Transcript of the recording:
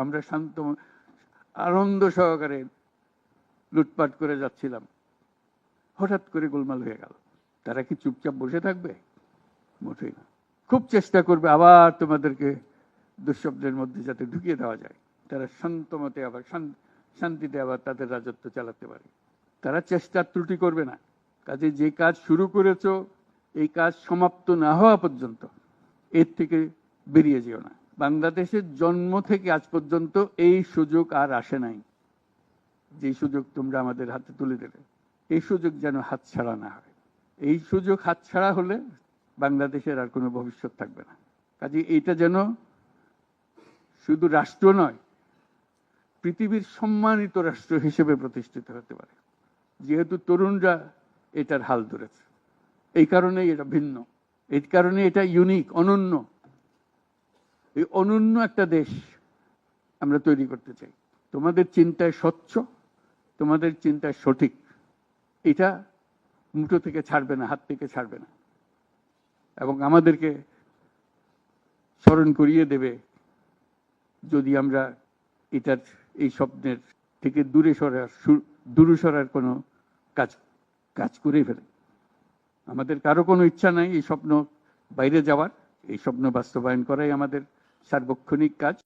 আমরা শান্ত আনন্দ সহকারে লুটপাট করে যাচ্ছিলাম। হঠাৎ করে গোলমাল হয়ে গেল। তারা কি চুপচাপ বসে থাকবে? মোটেই না। খুব চেষ্টা করবে আবার তোমাদেরকে দুঃস্বপ্নের মধ্যে যাতে ঢুকিয়ে দেওয়া যায়। তারা শান্ত মতে আবার শান্তিতে আবার তাদের রাজত্ব চালাতে পারে। তারা চেষ্টার ত্রুটি করবে না। কাজে যে কাজ শুরু করেছ, এই কাজ সমাপ্ত না হওয়া পর্যন্ত এর থেকে বেরিয়ে যেও না। বাংলাদেশের জন্ম থেকে আজ পর্যন্ত এই সুযোগ আর আসে নাই। যে সুযোগ তোমরা আমাদের হাতে তুলে দেবে, এই সুযোগ যেন হাতছাড়া না হয়। এই সুযোগ হাতছাড়া হলে বাংলাদেশের আর কোনো ভবিষ্যৎ থাকবে না। কাজে এটা যেন শুধু রাষ্ট্র নয়, পৃথিবীর সম্মানিত রাষ্ট্র হিসেবে প্রতিষ্ঠিত হতে পারে। যেহেতু তরুণরা এটার হাল ধরেছে। এই কারণেই এটা ভিন্ন। এই কারণে এটা ইউনিক অনন্য। এই অনন্য একটা দেশ আমরা তৈরি করতে চাই। তোমাদের চিন্তায় স্বচ্ছ, তোমাদের চিন্তায় সঠিক। এটা মুঠো থেকে ছাড়বে না, হাত থেকে ছাড়বে না। এবং আমাদেরকে স্মরণ করিয়ে দেবে যদি আমরা এটার, এই স্বপ্নের থেকে দূরে সরার দূরে সরার কোনো কাজ কাজ করেই ফেলে। আমাদের কারও কোনো ইচ্ছা নাই এই স্বপ্ন বাইরে যাওয়ার। এই স্বপ্ন বাস্তবায়ন করাই আমাদের সার্বক্ষণিক কাজ।